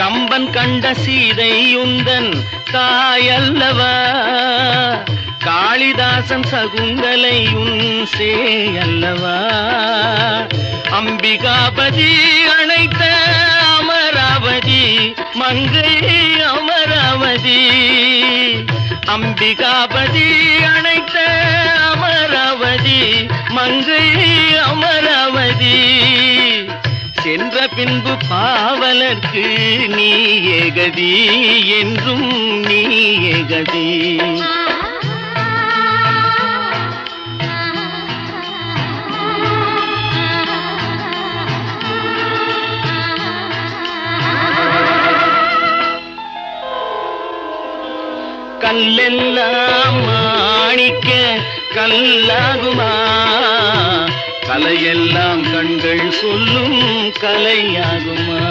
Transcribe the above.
கம்பன் கண்ட சீதை உந்தன் தாயல்லவா? காளிதாசன் சகுந்தலை உன் சேயல்லவா? அம்பிகாபதி அணைத்த அமராவதி மங்கை அமராவதி. அம்பிகாபதி அணைத்த அமராவதி மங்கை அமராவதி. சென்ற பின்பு பாவலர்க்கு நீ ஏகதி என்றும் நீ ஏகதி. கல்லெல்லாம் மாணிக்க கல்லாகுமா? கலையெல்லாம் கண்கள் சொல்லும் கலையாகுமா?